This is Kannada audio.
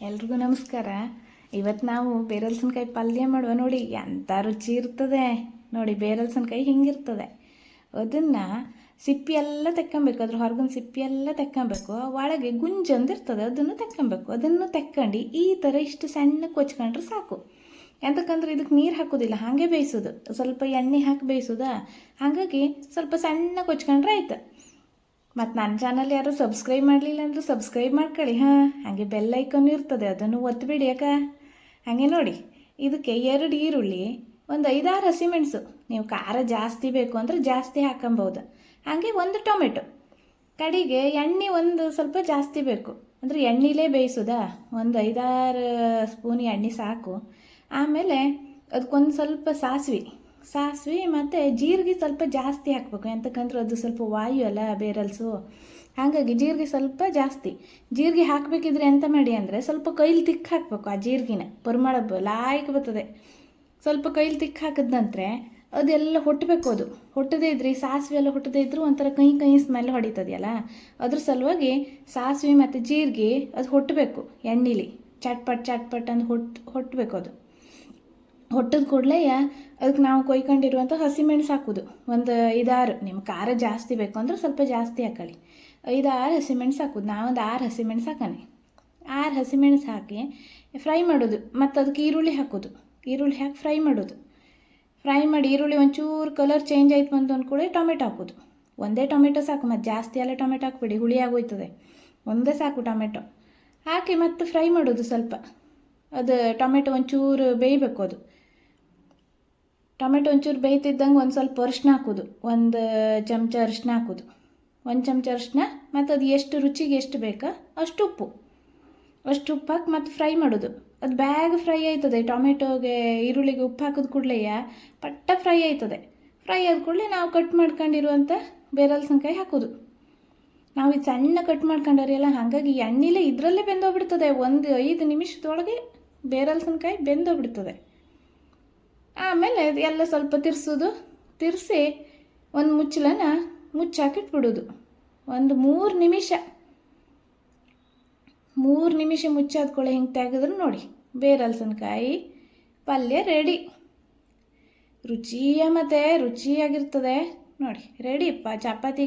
ಎಲ್ರಿಗೂ ನಮಸ್ಕಾರ. ಇವತ್ತು ನಾವು ಬೇರಲ್ಸನ್ಕಾಯಿ ಪಲ್ಯ ಮಾಡುವ ನೋಡಿ ಎಂಥ ರುಚಿ ಇರ್ತದೆ. ನೋಡಿ, ಬೇರಲ್ಸನ್ಕಾಯಿ ಹಿಂಗಿರ್ತದೆ. ಅದನ್ನು ಸಿಪ್ಪಿ ಎಲ್ಲ ತೆಕ್ಕೊಬೇಕು. ಅದ್ರ ಹೊರಗಿನ ಸಿಪ್ಪಿ ಎಲ್ಲ ತೆಕ್ಕೊಬೇಕು. ಒಳಗೆ ಗುಂಜಂದು ಇರ್ತದೆ, ಅದನ್ನು ತೆಕ್ಕೊಬೇಕು. ಅದನ್ನು ತೆಕ್ಕೊಂಡು ಈ ಥರ ಇಷ್ಟು ಸಣ್ಣ ಕೊಚ್ಕೊಂಡ್ರೆ ಸಾಕು. ಎಂತಕ್ಕಂದ್ರೆ ಇದಕ್ಕೆ ನೀರು ಹಾಕೋದಿಲ್ಲ, ಹಾಗೆ ಬೇಯಿಸೋದು. ಸ್ವಲ್ಪ ಎಣ್ಣೆ ಹಾಕಿ ಬೇಯಿಸೋದಾ? ಹಾಗಾಗಿ ಸ್ವಲ್ಪ ಸಣ್ಣ ಕೊಚ್ಕೊಂಡ್ರೆ ಆಯ್ತು. ಮತ್ತು ನನ್ನ ಚಾನಲ್ ಯಾರು ಸಬ್ಸ್ಕ್ರೈಬ್ ಮಾಡಲಿಲ್ಲ ಅಂದ್ರೆ ಸಬ್ಸ್ಕ್ರೈಬ್ ಮಾಡ್ಕೊಳ್ಳಿ, ಹಾಂ? ಹಾಗೆ ಬೆಲ್ ಐಕನ್ ಇರ್ತದೆ, ಅದನ್ನು ಒತ್ತುಬಿಡಿ ಅಕ್ಕ. ಹಾಗೆ ನೋಡಿ, ಇದಕ್ಕೆ ಎರಡು ಈರುಳ್ಳಿ, ಒಂದು ಐದಾರು ಹಸಿಮೆಣಸು. ನೀವು ಖಾರ ಜಾಸ್ತಿ ಬೇಕು ಅಂದರೆ ಜಾಸ್ತಿ ಹಾಕೊಬೋದು. ಹಾಗೆ ಒಂದು ಟೊಮೆಟೊ. ಕಡೆಗೆ ಎಣ್ಣೆ ಒಂದು ಸ್ವಲ್ಪ ಜಾಸ್ತಿ ಬೇಕು. ಅಂದರೆ ಎಣ್ಣೆಲೇ ಬೇಯಿಸೋದಾ? ಒಂದು ಐದಾರು ಸ್ಪೂನ್ ಎಣ್ಣೆ ಸಾಕು. ಆಮೇಲೆ ಅದಕ್ಕೊಂದು ಸ್ವಲ್ಪ ಸಾಸಿವೆ. ಸಾಸಿವೆ ಮತ್ತು ಜೀರಿಗೆ ಸ್ವಲ್ಪ ಜಾಸ್ತಿ ಹಾಕಬೇಕು. ಎಂತಕ್ಕಂದ್ರೆ ಅದು ಸ್ವಲ್ಪ ವಾಯು ಅಲ್ಲ, ಬೇರಲ್ಸು. ಹಾಗಾಗಿ ಜೀರಿಗೆ ಸ್ವಲ್ಪ ಜಾಸ್ತಿ. ಜೀರಿಗೆ ಹಾಕಬೇಕಿದ್ರೆ ಎಂತ ಮಾಡಿ ಅಂದರೆ ಸ್ವಲ್ಪ ಕೈಲಿ ತಿಕ್ಕ ಹಾಕಬೇಕು ಆ ಜೀರಿಗೆನ. ಪರಿಮಳ ಲಾಯ್ಕ್ ಬರ್ತದೆ. ಸ್ವಲ್ಪ ಕೈಲಿ ತಿಕ್ಕ ನಂತರ ಅದೆಲ್ಲ ಹೊಟ್ಟಬೇಕು ಅದು. ಹೊಟ್ಟದೇ ಇದ್ರೆ ಸಾಸಿವೆ ಎಲ್ಲ ಹೊಟ್ಟದೇ ಇದ್ರೂ ಒಂಥರ ಕೈ ಕೈ ಸ್ಮೆಲ್ ಹೊಡಿತದೆಯಲ್ಲ? ಅದ್ರ ಸಲುವಾಗಿ ಸಾಸಿವೆ ಮತ್ತು ಜೀರಿಗೆ ಅದು ಹೊಟ್ಟಬೇಕು ಎಣ್ಣೆಲಿ. ಚಟ್ಪಟ್ ಚಟ್ಪಟ್ ಅಂದು ಹೊಟ್ಟು ಹೊಟ್ಟಬೇಕು ಅದು. ಹೊಟ್ಟದ ಕೂಡಲೇ ಅದಕ್ಕೆ ನಾವು ಕೊಯ್ಕೊಂಡಿರುವಂಥ ಹಸಿಮೆಣಸು ಹಾಕೋದು. ಒಂದು ಐದಾರು ನಿಮ್ಮ ಖಾರ ಜಾಸ್ತಿ ಬೇಕು ಅಂದ್ರೆ ಸ್ವಲ್ಪ ಜಾಸ್ತಿ ಹಾಕೊಳ್ಳಿ ಐದಾರು ಹಸಿಮೆಣಸು ಹಾಕೋದು. ನಾವೊಂದು ಆರು ಹಸಿಮೆಣಸು ಹಾಕಾನೆ ಆರು ಹಸಿಮೆಣಸು ಹಾಕಿ ಫ್ರೈ ಮಾಡೋದು. ಮತ್ತು ಅದಕ್ಕೆ ಈರುಳ್ಳಿ ಹಾಕೋದು. ಈರುಳ್ಳಿ ಹಾಕಿ ಫ್ರೈ ಮಾಡೋದು. ಫ್ರೈ ಮಾಡಿ ಈರುಳ್ಳಿ ಒಂಚೂರು ಕಲರ್ ಚೇಂಜ್ ಆಯ್ತು ಬಂತು ಅಂದ್ಕೂಡಲೇ ಟೊಮೆಟೊ ಹಾಕೋದು. ಒಂದೇ ಟೊಮೆಟೊ ಸಾಕು. ಮತ್ತು ಜಾಸ್ತಿ ಎಲ್ಲ ಟೊಮೆಟೊ ಹಾಕ್ಬೇಡಿ. ಹುಳಿ ಆಗೋಯ್ತದೆ. ಒಂದೇ ಸಾಕು ಟೊಮೆಟೊ. ಹಾಕಿ ಮತ್ತು ಫ್ರೈ ಮಾಡೋದು ಸ್ವಲ್ಪ. ಅದು ಟೊಮೆಟೊ ಒಂಚೂರು ಬೇಯಬೇಕು ಅದು. ಟೊಮೆಟೊ ಒಂಚೂರು ಬೇಯ್ತಿದ್ದಂಗೆ ಒಂದು ಸ್ವಲ್ಪ ಅರಿಶಿನ ಹಾಕೋದು. ಒಂದು ಚಮಚ ಅರಿಶಿನ ಹಾಕೋದು. ಒಂದು ಚಮಚ ಅರಿಶಿನ, ಮತ್ತು ಅದು ಎಷ್ಟು ರುಚಿಗೆ ಎಷ್ಟು ಬೇಕಾ ಅಷ್ಟು ಉಪ್ಪು. ಅಷ್ಟು ಉಪ್ಪು ಹಾಕಿ ಮತ್ತು ಫ್ರೈ ಮಾಡೋದು. ಅದು ಬ್ಯಾಗ್ ಫ್ರೈ ಆಯ್ತದೆ. ಟೊಮೆಟೊಗೆ, ಈರುಳ್ಳಿಗೆ ಉಪ್ಪು ಹಾಕಿದ ಕೂಡಲೇ ಪಟ್ಟ ಫ್ರೈ ಆಯ್ತದೆ. ಫ್ರೈ ಆದ ಕೂಡಲೇ ನಾವು ಕಟ್ ಮಾಡ್ಕೊಂಡಿರುವಂಥ ಬೇರಲ್ಸಂಕಾಯಿ ಹಾಕೋದು. ನಾವು ಇದು ಸಣ್ಣ ಕಟ್ ಮಾಡ್ಕೊಂಡಾರಿಯಲ್ಲ, ಹಾಗಾಗಿ ಎಣ್ಣೆಲೇ ಇದರಲ್ಲೇ ಬೆಂದೋಗ್ಬಿಡ್ತದೆ. ಒಂದು ಐದು ನಿಮಿಷದೊಳಗೆ ಬೇರಲ್ಸನ್ಕಾಯಿ ಬೆಂದೋಗ್ಬಿಡ್ತದೆ. ಆಮೇಲೆ ಎಲ್ಲ ಸ್ವಲ್ಪ ತಿರ್ಸೋದು. ತಿರ್ಸಿ ಒಂದು ಮುಚ್ಚಳನ ಮುಚ್ಚಾಕಿಟ್ಬಿಡೋದು ಒಂದು ಮೂರು ನಿಮಿಷ. ಮೂರು ನಿಮಿಷ ಮುಚ್ಚಾದ್ಕೊಳ್ಳೆ ಹಿಂಗೆ ತೆಗೆದ್ರು ನೋಡಿ. ಬೇರಲ್ಸನ್ಕಾಯಿ ಪಲ್ಯ ರೆಡಿ. ರುಚಿಯ ಮತ್ತು ರುಚಿಯಾಗಿರ್ತದೆ. ನೋಡಿ ರೆಡಿಪ್ಪ ಚಪಾತಿ